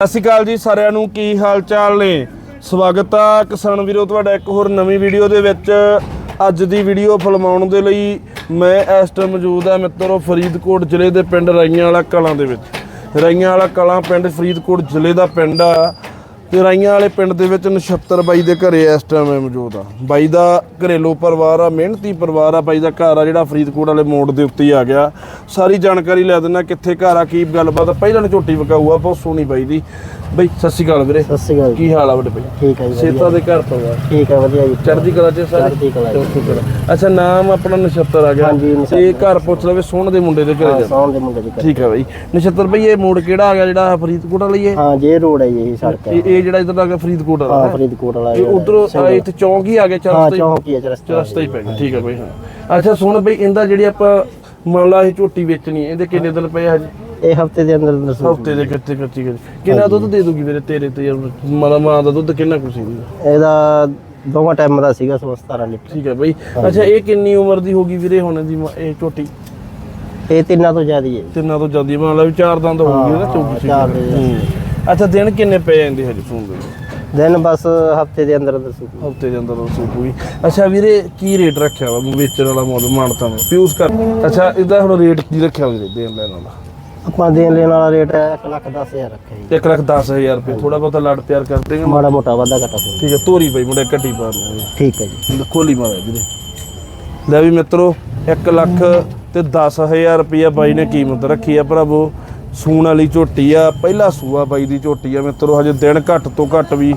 ਸਤਿ ਸ਼੍ਰੀ ਅਕਾਲ ਜੀ ਸਾਰਿਆਂ ਨੂੰ, ਕੀ ਹਾਲ ਚਾਲ ਨੇ? ਸਵਾਗਤ ਆ ਕਿਸਾਨ ਵੀਰੋ, ਤੁਹਾਡਾ ਇੱਕ ਹੋਰ ਨਵੀਂ ਵੀਡੀਓ ਦੇ ਵਿੱਚ। ਅੱਜ ਦੀ ਵੀਡੀਓ ਫਿਲਮਾਉਣ ਦੇ ਲਈ ਮੈਂ ਇਸ ਟਾਈਮ ਮੌਜੂਦ ਆ ਮਿੱਤਰੋ, ਫਰੀਦਕੋਟ ਜ਼ਿਲ੍ਹੇ ਦੇ ਪਿੰਡ ਰਾਈਆਂ ਵਾਲਾ ਕਲਾਂ ਦੇ ਵਿੱਚ। ਰਾਈਆਂ ਵਾਲਾ ਕਲਾਂ ਪਿੰਡ ਫਰੀਦਕੋਟ ਜ਼ਿਲ੍ਹੇ ਦਾ ਪਿੰਡ ਆ। ਤੇ ਰਾਈਆਂ ਵਾਲੇ ਪਿੰਡ ਦੇ ਵਿੱਚ ਨਛੱਤਰ ਬਾਈ ਦੇ ਘਰੇ ਇਸ ਟਾਈਮ ਮੈਂ ਮੌਜੂਦ ਆ। ਬਾਈ ਦਾ ਘਰੇਲੂ ਪਰਿਵਾਰ ਆ ਮਿਹਨਤੀ ਪਰਿਵਾਰ ਆ। ਬਾਈ ਦਾ ਘਰ ਆ ਜਿਹੜਾ ਫਰੀਦਕੋਟ ਵਾਲੇ ਮੋੜ ਦੇ ਉੱਤੇ ਆ ਗਿਆ। ਸਾਰੀ ਜਾਣਕਾਰੀ ਲੈ ਦਿੰਦਾ ਕਿੱਥੇ ਘਰ ਆ ਕੀ ਗੱਲਬਾਤ ਆ। ਪਹਿਲਾਂ ਨੇ ਝੋਟੀ ਵਕਾਊ ਆ ਬਹੁਤ ਸੋਹਣੀ ਬਾਈ ਦੀ। ਬਾਈ ਸਤਿ ਸ਼੍ਰੀ ਅਕਾਲ ਵੀਰੇ। ਸਤਿ ਸ਼੍ਰੀ ਅਕਾਲ ਕੀ ਹਾਲ ਆ ਵੱਡੇ ਬਾਈ? ਠੀਕ ਹੈ ਜੀ ਸੇਤਾ ਦੇ ਘਰ ਤੋਂ ਆ। ਠੀਕ ਹੈ ਵਧੀਆ ਜੀ। ਚੜ੍ਹਦੀ ਕਲਾ ਚ ਸਾਰੇ? ਚੜ੍ਹਦੀ ਕਲਾ ਕਲਾ। ਅੱਛਾ ਨਾਮ ਆਪਣਾ ਨਛੱਤਰ ਆ ਗਿਆ। ਤੇ ਘਰ ਪੁੱਛ ਲਵੇ ਸੋਹਣ ਦੇ ਮੁੰਡੇ ਦੇ ਘਰੇ ਜਾ। ਸੌਣ ਦੇ ਮੁੰਡੇ ਦੀ ਘਰ। ਠੀਕ ਆ ਬਾਈ। ਨਛੱਤਰ ਬਈ ਇਹ ਮੋੜ ਕਿਹੜਾ ਆ ਗਿਆ ਜਿਹੜਾ ਫਰੀਦਕੋਟ ਵਾਲਾ ਹੀ ਹੈ ਜੇ ਰੋਡ ਹੈ ਜੀ ਇਹ ਸੜਕ ਹੈ ਇਹ ਜਿਹੜਾ ਇਧਰ ਗਿਆ ਫਰੀਦਕੋਟ ਹਾਂ ਹੈ? ਫਰੀਦਕੋਟ ਵਾਲਾ ਇਹ ਉਧਰੋਂ ਇੱਥੇ ਚੌਂਕ ਹੀ ਆ ਗਿਆ ਹਾਂ ਚਰਸਤੇ ਚੌਂਕੀ ਹੈ ਚਰਸਤਾ ਰਸਤਾ ਹੀ ਪੈ ਗਿਆ ਠੀਕ ਹੈ ਬਈ ਹਾਂ। ਅੱਛਾ ਸੁਣ ਬਈ ਇਹਦਾ ਜਿਹੜੀ ਆਪਾਂ ਮੰਨ ਲਾ ਇਹ ਝੋਟੀ ਵੇਚਣੀ ਹੈ ਇਹਦੇ ਕਿੰਨੇ ਦਿਨ ਪਏ ਹਜੇ? ਇਹ ਹਫ਼ਤੇ ਦੇ ਅੰਦਰ ਅੰਦਰ ਸੂਟ ਹਫ਼ਤੇ ਦੇ ਕੱਚੀ ਕੱਚੀ ਕਿੰਨਾ ਦੁੱਧ ਦੇ ਦੂਗੀ ਵੀਰੇ ਤੇਰੇ ਤੇ ਮਾਲਾ ਮਾਂ ਦਾ ਦੁੱਧ ਕਿੰਨਾ ਕੁ ਸੀ? ਇਹਦਾ ਦੋਵਾਂ ਟਾਈਮ ਦਾ ਸੀਗਾ ਸੋ 17 ਲੀਟਰ। ਠੀਕ ਹੈ ਬਈ। ਅੱਛਾ ਇਹ ਕਿੰਨੀ ਉਮਰ ਦੀ ਹੋਗੀ ਵੀਰੇ ਹੁਣ ਦੀ ਮ- ਇਹ ਝੋਟੀ? ਇਹ ਤਿੰਨਾਂ ਤੋਂ ਜ਼ਿਆਦਾ ਹੀ ਹੈ। ਤਿੰਨਾਂ ਤੋਂ ਜਲਦੀ ਮੰਨ ਲਾ ਵੀ ਚਾਰ ਦੰਦ ਹੋਊਗੀ ਨਾ ਹਾਂ, ਚੌਕੀ ਸੀ ਚਾਰ ਦੇ। ਹੂੰ। ਅੱਛਾ ਦਿਨ ਕਿੰਨੇ ਪਏ ਜਾਂਦੇ ਹਜੇ ਸੁਣ ਬਈ ਦਿਨ ਬਸ ਹਫ਼ਤੇ ਦੇ ਅੰਦਰ ਅੰਦਰ ਸੂਟ ਹਫ਼ਤੇ ਦੇ ਅੰਦਰ ਸੂਪੂਗੀ ਅੱਛਾ ਵੀਰੇ ਕੀ ਰੇਟ ਰੱਖਿਆ ਵਾ? ਵੇਚਣ ਵਾਲਾ ਮੁੱਲ ਮਾਨਤਾ ਨੂੰ ਪਿਊਸ ਕਰ। ਅੱਛਾ ਇਹਦਾ ਹੁਣ ਰੇਟ ਕੀ ਰੱਖਿਆ ਵੀਰੇ ਦੇਣ ਲੈਣ ਵਾਲਾ? ਆਪਾਂ ਦੇਣ ਲੈਣ ਵਾਲਾ ਰੇਟ ਹੈ 1 ਲੱਖ 10000 ਰੱਖਿਆ ਜੀ। 1 ਲੱਖ 10000 ਰੁਪਏ। ਥੋੜਾ ਬਹੁਤਾ ਲੜ ਪਿਆਰ ਕਰ ਦੇਗਾ ਮਾੜਾ ਮੋਟਾ ਵਾਧਾ ਘਟਾ ਕੋਈ ਠੀਕ ਹੈ ਤੋਰੀ ਪਈ ਮੁੰਡੇ ਕੱਟੀ ਪਾ ਲਓ ਠੀਕ ਹੈ ਜੀ। ਖੋਲੀ ਮਾਰੇ ਵੀਰੇ। ਲੈ ਵੀ ਮਿੱਤਰੋ 1 ਲੱਖ ਤੇ 10000 ਰੁਪਇਆ ਬਾਈ ਨੇ ਕੀਮਤ ਰੱਖੀ ਆ ਭਰਾਵੋ। ਸੂਣ ਵਾਲੀ ਝੋਟੀ ਆ ਪਹਿਲਾ ਸੂਆ ਬਾਈ ਦੀ ਝੋਟੀ ਆ ਮਿੱਤਰੋ ਹਜੇ ਦਿਨ ਘੱਟ ਤੋਂ ਘੱਟ ਵੀ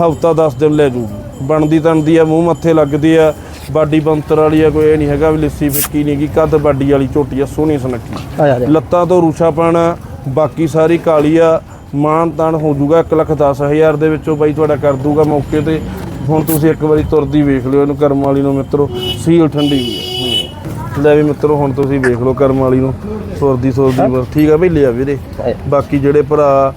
ਹਫਤਾ 10 ਦਿਨ ਲੈ ਜੂਗੀ। ਬਣਦੀ ਤਣਦੀ ਆ ਮੂੰਹ ਮੱਥੇ ਲੱਗਦੀ ਆ ਬਾਡੀ ਬੰਤਰ ਵਾਲੀ ਆ ਕੋਈ ਇਹ ਨਹੀਂ ਹੈਗਾ ਵੀ ਲਿੱਸੀ ਫਿੱਕੀ ਨਹੀਂ ਗੀ ਕੱਦ ਬਾਡੀ ਵਾਲੀ ਝੋਟੀ ਆ ਸੋਹਣੀ ਸੁਨੱਖੀ। ਲੱਤਾਂ ਤੋਂ ਰੂਛਾ ਪਾਣਾ ਬਾਕੀ ਸਾਰੀ ਕਾਲੀ ਆ ਮਾਨ ਤਾਨ ਹੋ ਜਾਊਗਾ 1 ਲੱਖ 10000 ਦੇ ਵਿੱਚੋਂ ਬਾਈ ਤੁਹਾਡਾ ਕਰ ਦੂਗਾ ਮੌਕੇ ਤੇ। ਹੁਣ ਤੁਸੀਂ ਇੱਕ ਵਾਰੀ ਤੁਰਦੀ ਵੇਖ ਲਿਓ ਇਹਨੂੰ ਕਰਮ ਵਾਲੀ ਨੂੰ ਮਿੱਤਰੋ ਸੀਲ ਠੰਡੀ ਵੀ ਆ। ਲੈ ਵੀ ਮਿੱਤਰੋ ਹੁਣ ਤੁਸੀਂ ਵੇਖ ਲਓ ਕਰਮ ਵਾਲੀ ਨੂੰ। ਤੁਰਦੀ ਤੁਰਦੀ ਬਸ ਠੀਕ ਆ ਬਈ ਲਿਆ ਵੀਰੇ। ਬਾਕੀ ਜਿਹੜੇ ਭਰਾ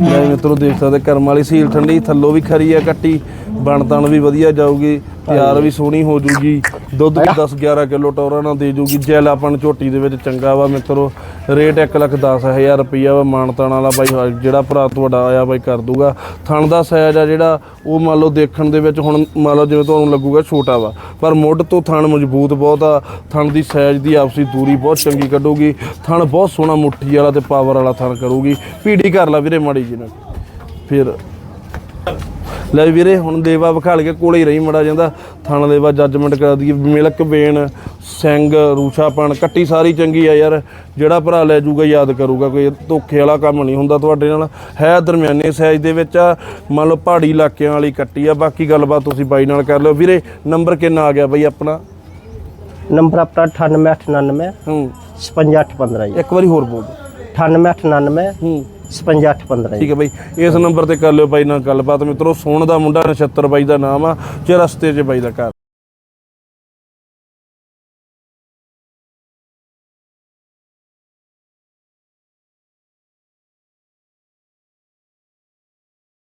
ਮੈਂ ਮਿੱਤਰੋ ਦੇਖ ਸਕਦੇ ਕਰਮ ਵਾਲੀ ਸੀਲ ਠੰਡੀ ਥੱਲੋਂ ਵੀ ਖਰੀ ਆ ਕੱਟੀ ਬਣ ਤਣ ਵੀ ਵਧੀਆ ਜਾਊਗੀ। ਤਿਆਰ ਵੀ ਸੋਹਣੀ ਹੋ ਜੂਗੀ। ਦੁੱਧ ਵੀ 10 11 ਕਿਲੋ ਟੋਰਾ ਨਾਲ ਦੇ ਜੂਗੀ। ਜੈਲਾਪਣ ਝੋਟੀ ਦੇ ਵਿੱਚ ਚੰਗਾ ਵਾ ਮਿੱਤਰੋ। ਰੇਟ 1 ਲੱਖ 10000 ਰੁਪਈਆ ਵਾ ਮਾਨਤਾਨ ਵਾਲਾ ਬਾਈ ਜਿਹੜਾ ਭਰਾ ਤੁਹਾਡਾ ਆਇਆ ਬਾਈ ਕਰ ਦੂਗਾ। ਥਣ ਦਾ ਸਾਈਜ਼ ਆ ਜਿਹੜਾ ਉਹ ਮੰਨ ਲਓ ਦੇਖਣ ਦੇ ਵਿੱਚ ਹੁਣ ਮੰਨ ਲਓ ਜਿਵੇਂ ਤੁਹਾਨੂੰ ਲੱਗੂਗਾ ਛੋਟਾ ਵਾ। ਪਰ ਮੁੱਢ ਤੋਂ ਥਣ ਮਜ਼ਬੂਤ ਬਹੁਤ ਆ। ਥਣ ਦੀ ਸਾਈਜ਼ ਦੀ ਆਪਸੀ ਦੂਰੀ ਬਹੁਤ ਚੰਗੀ ਕੱਢੂਗੀ। ਥਣ ਬਹੁਤ ਸੋਹਣਾ ਮੁੱਠੀ ਵਾਲਾ ਤੇ ਪਾਵਰ ਵਾਲਾ ਥਣ ਕਰੂਗੀ। ਪੀੜੀ ਕਰ ਲਾ ਵੀਰੇ ਮਾੜੀ ਜੀ ਨਾਲ। ਫਿਰ ਲੈ ਵੀਰੇ ਹੁਣ ਦੇਵਾ ਵਿਖਾਲ ਕੇ ਕੋਲੇ ਹੀ ਰਹੀ ਮੜਾ ਜਾਂਦਾ ਥਾਣਾ ਦੇਵਾ ਜੱਜਮੈਂਟ ਕਰਾ ਦਈਏ। ਮਿਲਕ ਵੇਣ ਸਿੰਘ ਰੂਛਾਪਣ ਕੱਟੀ ਸਾਰੀ ਚੰਗੀ ਆ ਯਾਰ। ਜਿਹੜਾ ਭਰਾ ਲੈ ਜੂਗਾ ਯਾਦ ਕਰੂਗਾ। ਕੋਈ ਧੋਖੇ ਵਾਲਾ ਕੰਮ ਨਹੀਂ ਹੁੰਦਾ ਤੁਹਾਡੇ ਨਾਲ। ਹੈ ਦਰਮਿਆਨੇ ਸਾਈਜ਼ ਦੇ ਵਿੱਚ ਆ। ਮੰਨ ਲਓ ਪਹਾੜੀ ਇਲਾਕਿਆਂ ਵਾਲੀ ਕੱਟੀ ਆ। ਬਾਕੀ ਗੱਲਬਾਤ ਤੁਸੀਂ ਬਾਈ ਨਾਲ ਕਰ ਲਿਓ। ਵੀਰੇ ਨੰਬਰ ਕਿੰਨਾ ਆ ਗਿਆ ਬਾਈ ਆਪਣਾ? ਨੰਬਰ ਆਪਣਾ 9899 ਹੂੰ। 55815 ਜੀ। ਇੱਕ ਵਾਰੀ ਹੋਰ ਬੋਲ ਦਿਓ। 9899 ਹੂੰ। 55815 ਜੀ। ਠੀਕ ਹੈ ਬਾਈ, ਇਸ ਨੰਬਰ ਤੇ ਕਰ ਲਿਓ ਬਾਈ ਨਾਲ ਗੱਲਬਾਤ ਮਿੱਤਰੋ, ਸੋਹਣ ਦਾ ਮੁੰਡਾ ਨਛੱਤਰ ਬਾਈ ਦਾ ਨਾਮ ਆ ਜੇ ਰਸਤੇ 'ਚ ਬਾਈ ਦਾ ਘਰ।